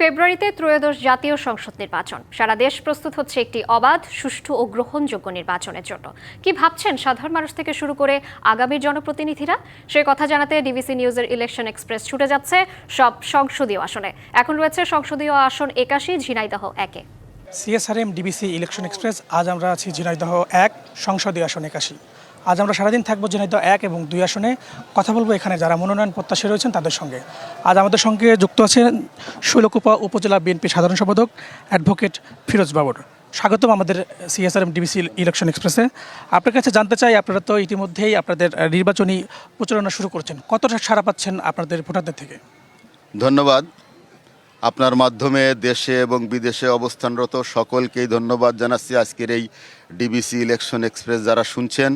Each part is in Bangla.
ফেব্রুয়ারিতে ত্রয়োদশ জাতীয় সংসদ নির্বাচন। সারা দেশ প্রস্তুত হচ্ছে একটি অবাধ, সুষ্ঠু ও গ্রহণযোগ্য নির্বাচনের জন্য। কি ভাবছেন সাধারণ মানুষ থেকে শুরু করে আগামী জনপ্রতিনিধিরা? সে কথা জানাতে ডিবিসি নিউজের ইলেকশন এক্সপ্রেস ছুটে যাচ্ছে সব সংসদীয় আসনে। এখন রয়েছে সংসদীয় আসন একাশি, ঝিনাইদহ একে। সিএসআরএম, ডিবিসি ইলেকশন এক্সপ্রেস, আজ আমরা আছি ঝিনাইদহ এক, সংসদীয় আসন একাশি। আজ আমরা সারাদিন থাকব ঝিনাইদহ এক এবং দুই আসনে। কথা বলব এখানে যারা মনোনয়ন প্রত্যাশী রয়েছেন তাদের সঙ্গে। আজ আমাদের সঙ্গে যুক্ত আছেন শৈলকুপা উপজেলা বিএনপি সাধারণ সম্পাদক অ্যাডভোকেট ফিরোজ বাবর। স্বাগতম আমাদের সিএসআরএম ডিবিসি ইলেকশন এক্সপ্রেসে। আপনার কাছে জানতে চাই, আপনারা তো ইতিমধ্যেই আপনাদের নির্বাচনী প্রচারণা শুরু করছেন। কতটা সাড়া পাচ্ছেন আপনাদের ভোটারদের থেকে? ধন্যবাদ। আপনার মাধ্যমে দেশে এবং বিদেশে অবস্থানরত সকলকেই ধন্যবাদ জানাচ্ছি আজকের এই ডিবিসি ইলেকশন এক্সপ্রেস যারা শুনছেন।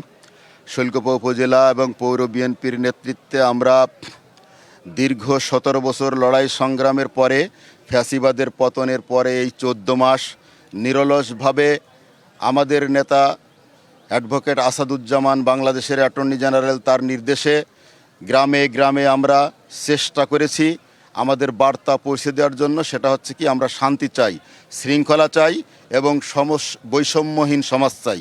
শৈলকুপা উপজেলা এবং পৌর বিএনপির নেতৃত্বে আমরা দীর্ঘ সতেরো বছর লড়াই সংগ্রামের পরে, ফ্যাসিবাদের পতনের পরে এই চোদ্দ মাস নিরলসভাবে আমাদের নেতা অ্যাডভোকেট আসাদুজ্জামান বাংলাদেশের অ্যাটর্নি জেনারেল তার নির্দেশে গ্রামে গ্রামে আমরা চেষ্টা করেছি আমাদের বার্তা পৌঁছে দেওয়ার জন্য। সেটা হচ্ছে কি, আমরা শান্তি চাই, শৃঙ্খলা চাই এবং সমস, বৈষম্যহীন সমাজ চাই।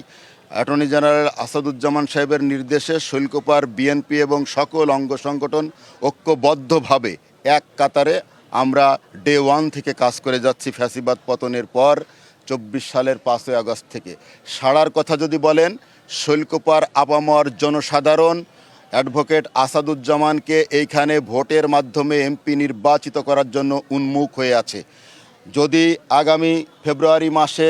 অ্যাটর্নি জেনারেল আসাদুজ্জামান সাহেবের নির্দেশে শৈলকুপার বিএনপি এবং সকল অঙ্গ সংগঠন ঐক্যবদ্ধভাবে এক কাতারে আমরা ডে ওয়ান থেকে কাজ করে যাচ্ছি ফ্যাসিবাদ পতনের পর চব্বিশ সালের পাঁচই আগস্ট থেকে। সাড়ার কথা যদি বলেন, শৈলকুপার আপামর জনসাধারণ অ্যাডভোকেট আসাদুজ্জামানকে এইখানে ভোটের মাধ্যমে এমপি নির্বাচিত করার জন্য উন্মুখ হয়ে আছে। যদি আগামী ফেব্রুয়ারি মাসে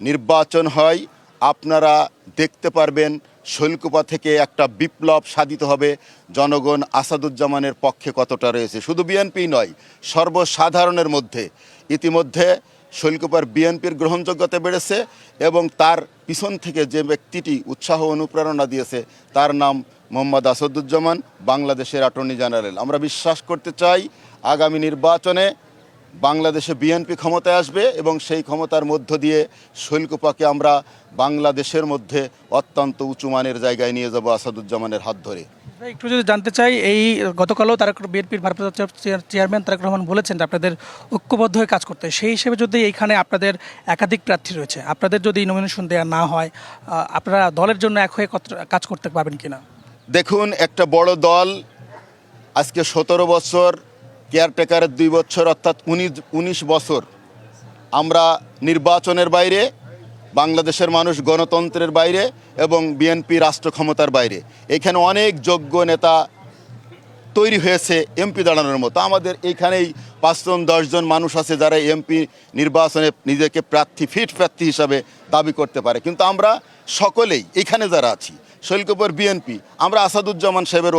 নির্বাচন হয় আপনারা দেখতে পারবেন শৈলকুপা থেকে একটা বিপ্লব সাধিত হবে। জনগণ আসাদুজ্জামানের পক্ষে কতটা রয়েছে? শুধু বিএনপি নয়, সর্বসাধারণের মধ্যে। ইতিমধ্যে শৈলকুপার বিএনপির গ্রহণযোগ্যতা বেড়েছে এবং তার পিছন থেকে যে ব্যক্তিটি উৎসাহ অনুপ্রেরণা দিয়েছে, তার নাম মোহাম্মদ আসাদুজ্জামান, বাংলাদেশের অ্যাটর্নি জেনারেল। আমরা বিশ্বাস করতে চাই, আগামী নির্বাচনে বাংলাদেশে বিএনপি ক্ষমতায় আসবে এবং সেই ক্ষমতার মধ্য দিয়ে শৈলকুপাকে আমরা বাংলাদেশের মধ্যে অত্যন্ত উঁচু মানের জায়গায় নিয়ে যাব আসাদুজ্জামানের হাত ধরে। একটু যদি জানতে চাই এই গতকালও তারা বিএনপির ভারপ্রাপ্ত চেয়ারম্যান তারেক রহমান বলেছেন যে আপনাদের ঐক্যবদ্ধ হয়ে কাজ করতে সেই হিসেবে যদি এইখানে আপনাদের একাধিক প্রার্থী রয়েছে আপনাদের যদি নমিনেশন দেওয়া না হয় আপনারা দলের জন্য এক হয়ে কাজ করতে পারবেন কিনা? দেখুন একটা বড় দল আজকে সতেরো বছর কেয়ারটেকারের দুই বছর, অর্থাৎ উনিশ উনিশ বছর আমরা নির্বাচনের বাইরে, বাংলাদেশের মানুষ গণতন্ত্রের বাইরে এবং বিএনপি রাষ্ট্র ক্ষমতার বাইরে। এখানে অনেক যোগ্য নেতা তৈরি হয়েছে এমপি দাঁড়ানোর মতো। আমাদের এইখানেই পাঁচজন, দশজন মানুষ আছে যারা এমপি নির্বাচনে নিজেকে প্রার্থী, ফিট প্রার্থী হিসাবে দাবি করতে পারে। কিন্তু আমরা সকলেই, এখানে যারা আছি, শৈলকপুর বিএনপি, আমরা আসাদুজ্জামান সাহেবের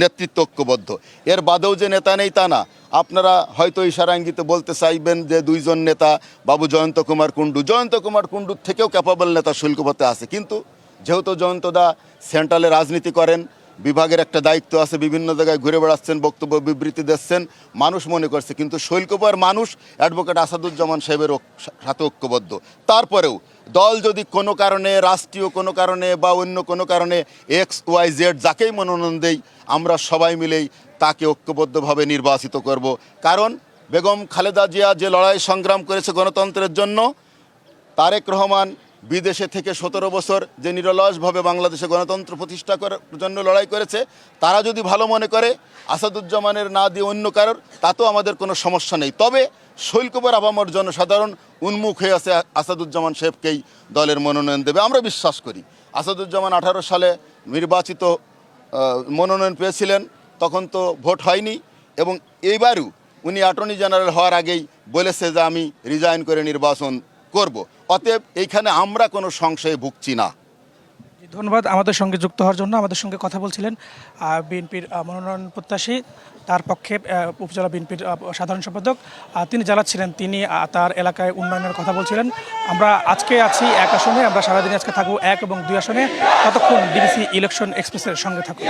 নেতৃত্ব ঐক্যবদ্ধ এর বাদেও যে নেতা নেই তা না। আপনারা হয়তো ইশারা ইঙ্গিতে বলতে চাইবেন যে দুইজন নেতা, বাবু জয়ন্ত কুমার কুণ্ডু। জয়ন্ত কুমার কুণ্ডুর থেকেও ক্যাপাবল নেতা শৈলকুপাতে আছে। কিন্তু যেহেতু জয়ন্তদা সেন্ট্রালে রাজনীতি করেন, বিভাগের একটা দায়িত্ব আছে, বিভিন্ন জায়গায় ঘুরে বেড়াচ্ছেন, বক্তব্য বিবৃতি দিচ্ছেন, মানুষ মনে করছে। কিন্তু শৈলকুপার মানুষ অ্যাডভোকেট আসাদুজ্জামান সাহেবের সাথে ঐক্যবদ্ধ। তারপরেও দল যদি কোনো কারণে, রাষ্ট্রীয় কোনো কারণে বা অন্য কোনো কারণে এক্স ওয়াই জেড যাকেই মনোনয়ন দেই, আমরা সবাই মিলেই তাকে ঐক্যবদ্ধভাবে নির্বাচিত করব। কারণ বেগম খালেদা জিয়া যে লড়াই সংগ্রাম করেছে গণতন্ত্রের জন্য, তারেক রহমান বিদেশে থেকে সতেরো বছর যে নিরলসভাবে বাংলাদেশে গণতন্ত্র প্রতিষ্ঠা করার জন্য লড়াই করেছে, তারা যদি ভালো মনে করে, আসাদুজ্জামানের না দিয়ে অন্য কারোর তাতেও আমাদের কোনো সমস্যা নেই। তবে শৈলকুমার আবামর জনসাধারণ উন্মুখ হয়ে আছে আসাদুজ্জামান সাহেবকেই দলের মনোনয়ন দেবে। আমরা বিশ্বাস করি, আসাদুজ্জামান আঠারো সালে নির্বাচিত মনোনয়ন পেয়েছিলেন, তখন তো ভোট হয়নি এবং এইবারও উনি অ্যাটর্নি জেনারেল হওয়ার আগেই বলেছে যে আমি রিজাইন করে নির্বাচন করব। অতএব এইখানে আমরা কোনো সংশয়ে ভুগছি না। ধন্যবাদ। আমাদের সঙ্গে যুক্ত হওয়ার জন্য আমাদের সঙ্গে কথা বলছিলেন বিএনপির মনোনয়ন প্রত্যাশী, তার পক্ষে উপজেলা বিএনপির সাধারণ সম্পাদক তিনি জানাচ্ছিলেন, তিনি তার এলাকায় উন্নয়নের কথা বলছিলেন। আমরা আজকে আছি এক আসনে, আমরা সারাদিন আজকে থাকব এক এবং দুই আসনে। ততক্ষণ ডিবিসি ইলেকশন এক্সপ্রেসের সঙ্গে থাকুন।